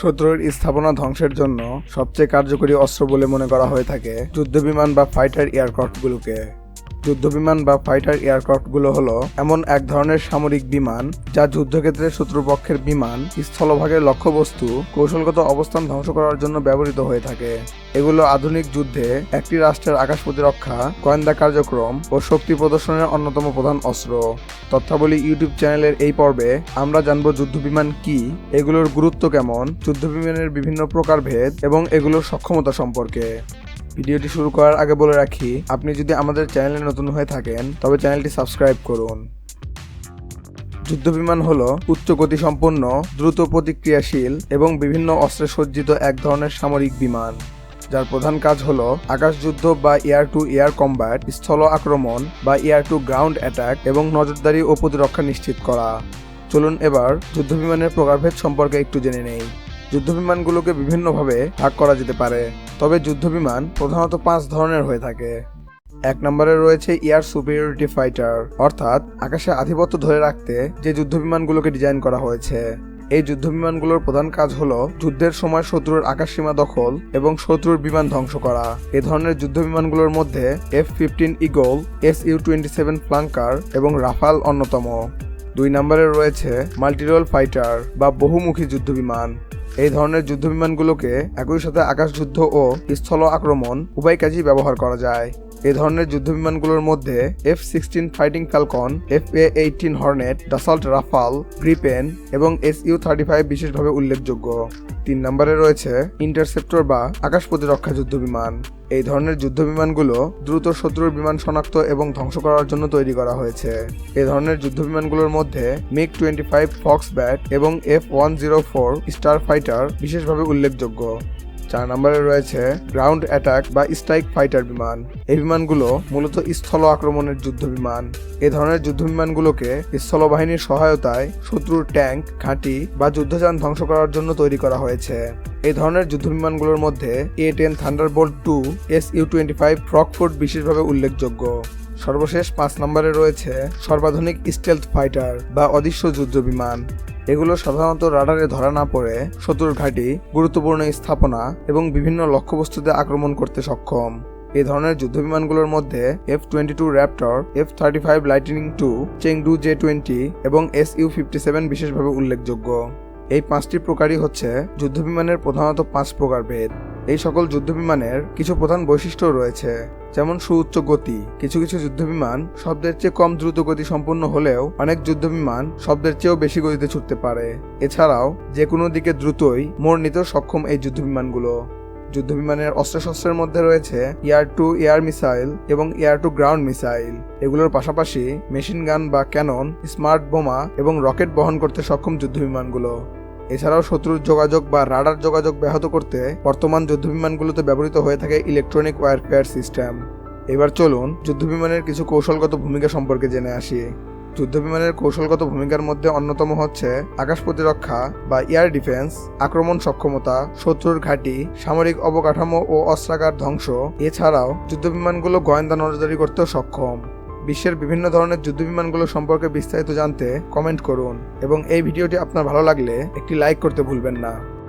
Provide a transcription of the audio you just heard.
শত্রুর স্থাপনা ধ্বংসের জন্য সবচেয়ে কার্যকরী অস্ত্র বলে মনে করা হয়ে থাকে যুদ্ধবিমান বা ফাইটার এয়ারক্রাফটগুলোকে। যুদ্ধবিমান বা ফাইটার এয়ারক্রাফটগুলো হলো এমন এক ধরনের সামরিক বিমান যা যুদ্ধক্ষেত্রে শত্রুপক্ষের বিমান স্থলভাগের লক্ষ্যবস্তু, কৌশলগত অবস্থান ধ্বংস করার জন্য ব্যবহৃত হয়ে থাকে। এগুলো আধুনিক যুদ্ধে একটি রাষ্ট্রের আকাশ প্রতিরক্ষা, গোয়েন্দা কার্যক্রম ও শক্তি প্রদর্শনের অন্যতম প্রধান অস্ত্র। তথ্যাবলী ইউটিউব চ্যানেলের এই পর্বে আমরা জানব যুদ্ধবিমান কি, এগুলোর গুরুত্ব কেমন, যুদ্ধবিমানের বিভিন্ন প্রকারভেদ এবং এগুলোর সক্ষমতা সম্পর্কে। ভিডিওটি শুরু করার আগে বলে রাখি, আপনি যদি আমাদের চ্যানেলে নতুন হয়ে থাকেন, তবে চ্যানেলটি সাবস্ক্রাইব করুন। যুদ্ধবিমান হল উচ্চ গতিসম্পন্ন, দ্রুত প্রতিক্রিয়াশীল এবং বিভিন্ন অস্ত্রে সজ্জিত এক ধরনের সামরিক বিমান। যার প্রধান কাজ হল আকাশযুদ্ধ বা এয়ার টু এয়ার কম্ব্যাট, স্থল আক্রমণ বা এয়ার টু গ্রাউন্ড অ্যাটাক এবং নজরদারি ও প্রতিরক্ষা নিশ্চিত করা। চলুন এবার যুদ্ধবিমানের প্রকারভেদ সম্পর্কে একটু জেনে নেই। যুদ্ধবিমানগুলোকে বিভিন্নভাবে ভাগ করা যেতে পারে। তবে যুদ্ধবিমান প্রধানত পাঁচ ধরনের হয়ে থাকে। এক নম্বরে রয়েছে এয়ার সুপিরিয়রিটি ফাইটার, অর্থাৎ আকাশে আধিপত্য ধরে রাখতে যে যুদ্ধবিমানগুলোকে ডিজাইন করা হয়েছে। এই যুদ্ধবিমানগুলোর প্রধান কাজ হলো যুদ্ধের সময় শত্রুর আকাশসীমা দখল এবং শত্রুর বিমান ধ্বংস করা। এ ধরনের যুদ্ধবিমানগুলোর মধ্যে F fifteen Eagle, S U twenty seven Flanker এবং রাফাল অন্যতম। দুই নম্বরে রয়েছে মাল্টিরোল ফাইটার বা বহুমুখী যুদ্ধবিমান। এই ধরনের যুদ্ধবিমানগুলোকে একই সাথে আকাশ যুদ্ধ ও স্থল আক্রমণ উভয় কাজেই ব্যবহার করা যায়। এই ধরনের যুদ্ধবিমানগুলোর মধ্যে F sixteen fighting falcon F A eighteen hornet Dassault Rafale Gripen এবং এস ইউ থার্টি ফাইভ বিশেষভাবে উল্লেখযোগ্য। তিন নম্বরে রয়েছে ইন্টারসেপ্টর বা আকাশ প্রতিরক্ষা যুদ্ধবিমান। এই ধরনের যুদ্ধবিমানগুলো দ্রুত শত্রুর বিমান শনাক্ত এবং ধ্বংস করার জন্য তৈরি করা হয়েছে। এই ধরনের যুদ্ধবিমানগুলোর মধ্যে MiG twenty five Foxbat এবং F one zero four Starfighter বিশেষভাবে উল্লেখযোগ্য। চার নম্বরে রয়েছে গ্রাউন্ড অ্যাটাক বা স্ট্রাইক ফাইটার বিমান। এই বিমানগুলো মূলত স্থল আক্রমণের যুদ্ধ বিমান। এ ধরনের যুদ্ধ বিমানগুলোকে স্থলবাহিনীর সহায়তায় শত্রুর ট্যাঙ্ক, ঘাঁটি বা যুদ্ধযান ধ্বংস করার জন্য তৈরি করা হয়েছে। এই ধরনের যুদ্ধ বিমানগুলোর মধ্যে A ten Thunderbolt two S U twenty five Frogfoot বিশেষভাবে উল্লেখযোগ্য। সর্বশেষ পাঁচ নম্বরে রয়েছে সর্বাধুনিক স্টেলথ ফাইটার বা অদৃশ্য যুদ্ধ বিমান। এগুলো সাধারণত রাডারে ধরা না পড়ে শত্রুর ঘাঁটি, গুরুত্বপূর্ণ স্থাপনা এবং বিভিন্ন লক্ষ্যবস্তুতে আক্রমণ করতে সক্ষম। এ ধরনের যুদ্ধবিমানগুলোর মধ্যে F twenty two Raptor F thirty five Lightning two Chengdu J twenty এবং এস ইউ ফিফটি সেভেন বিশেষভাবে উল্লেখযোগ্য। এই পাঁচটি প্রকারই হচ্ছে যুদ্ধবিমানের প্রধানত পাঁচ প্রকার ভেদ। এই সকল যুদ্ধবিমানের কিছু প্রধান বৈশিষ্ট্য রয়েছে, যেমন সুউচ্চ গতি। কিছু কিছু যুদ্ধবিমান শব্দের চেয়ে কম দ্রুত গতি সম্পন্ন হলেও অনেক যুদ্ধবিমান শব্দের চেয়েও বেশি গতিতে ছুটতে পারে। এছাড়াও যে কোনো দিকে দ্রুতই মোড় নিতেও সক্ষম এই যুদ্ধবিমানগুলো। যুদ্ধবিমানের অস্ত্রশস্ত্রের মধ্যে রয়েছে এয়ার টু এয়ার মিসাইল এবং এয়ার টু গ্রাউন্ড মিসাইল। এগুলোর পাশাপাশি মেশিন গান বা ক্যানন, স্মার্ট বোমা এবং রকেট বহন করতে সক্ষম যুদ্ধবিমানগুলো। এছাড়াও শত্রুর যোগাযোগ বা রাডার যোগাযোগ ব্যাহত করতে বর্তমান যুদ্ধবিমানগুলোতে ব্যবহৃত হয়ে থাকে ইলেকট্রনিক ওয়ারফেয়ার সিস্টেম এবার চলুন যুদ্ধবিমানের কিছু কৌশলগত ভূমিকা সম্পর্কে জেনে আসি। যুদ্ধবিমানের কৌশলগত ভূমিকার মধ্যে অন্যতম হচ্ছে আকাশ প্রতিরক্ষা বা এয়ার ডিফেন্স আক্রমণ সক্ষমতা, শত্রুর ঘাঁটি, সামরিক অবকাঠামো ও অস্ত্রাগার ধ্বংস। এছাড়াও যুদ্ধবিমানগুলো গোয়েন্দা নজরদারি করতেও সক্ষম। বিশ্বের বিভিন্ন ধরনের যুদ্ধবিমানগুলো সম্পর্কে বিস্তারিত জানতে কমেন্ট করুন। এবং এই ভিডিওটি আপনার ভালো লাগলে একটি লাইক করতে ভুলবেন না।